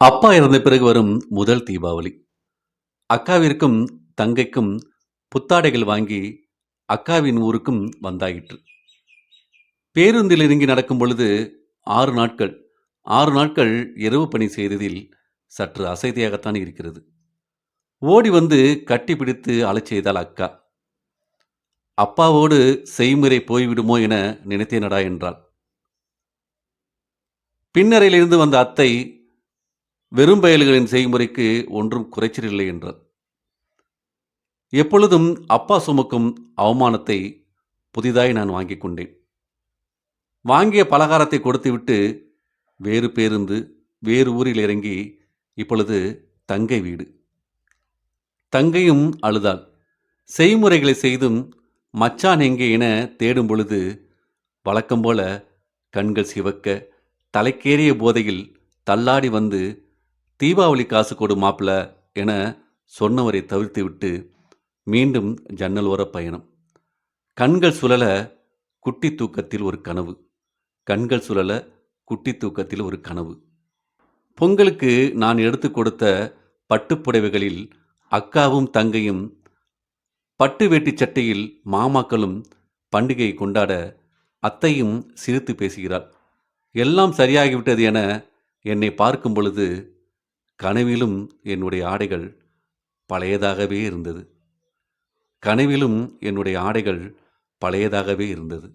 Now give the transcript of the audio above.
அப்பா இறந்த பிறகு வரும் முதல் தீபாவளி. அக்காவிற்கும் தங்கைக்கும் புத்தாடைகள் வாங்கி அக்காவின் ஊருக்கும் வந்தாயிற்று. பேருந்தில் இறங்கி நடக்கும் பொழுது ஆறு நாட்கள் ஆறு நாட்கள் இரவு பணி செய்ததில் சற்று அசைதியாகத்தான் இருக்கிறது. ஓடி வந்து கட்டி பிடித்து அலைச்செய்தாள் அக்கா. அப்பாவோடு செய்முறை போய்விடுமோ என நினைத்தேனடா என்றாள். பின்னரையிலிருந்து வந்த அத்தை வெறும் பயல்களின் செய்முறைக்கு ஒன்றும் குறைச்சல் இல்லை என்றார். எப்பொழுதும் அப்பா சுமக்கும் அவமானத்தை புதிதாய் நான் வாங்கிக் கொண்டேன். வாங்கிய பலகாரத்தை கொடுத்துவிட்டு வேறு பேருந்து வேறு ஊரில் இறங்கி இப்பொழுது தங்கை வீடு. தங்கையும் அழுதாள். செய்முறைகளை செய்தும் மச்சான் எங்கே என தேடும் பொழுது வழக்கம் போல கண்கள் சிவக்க தலைக்கேறிய போதையில் தள்ளாடி வந்து தீபாவளி காசு கொடு மாப்பிள என சொன்னவரை தவிர்த்துவிட்டு மீண்டும் ஜன்னல் ஓர பயணம். கண்கள் சுழல குட்டி தூக்கத்தில் ஒரு கனவு. கண்கள் சுழல குட்டி தூக்கத்தில் ஒரு கனவு. பொங்கலுக்கு நான் எடுத்து கொடுத்த பட்டுப்புடவைகளில் அக்காவும் தங்கையும் பட்டு வேட்டி சட்டையில் மாமாக்களும் பண்டிகையை கொண்டாட அத்தையும் சிரித்து பேசுகிறாள். எல்லாம் சரியாகிவிட்டது என என்னை பார்க்கும் பொழுது கனவிலும் என்னுடைய ஆடைகள் பழையதாகவே இருந்தது. கனவிலும் என்னுடைய ஆடைகள் பழையதாகவே இருந்தது.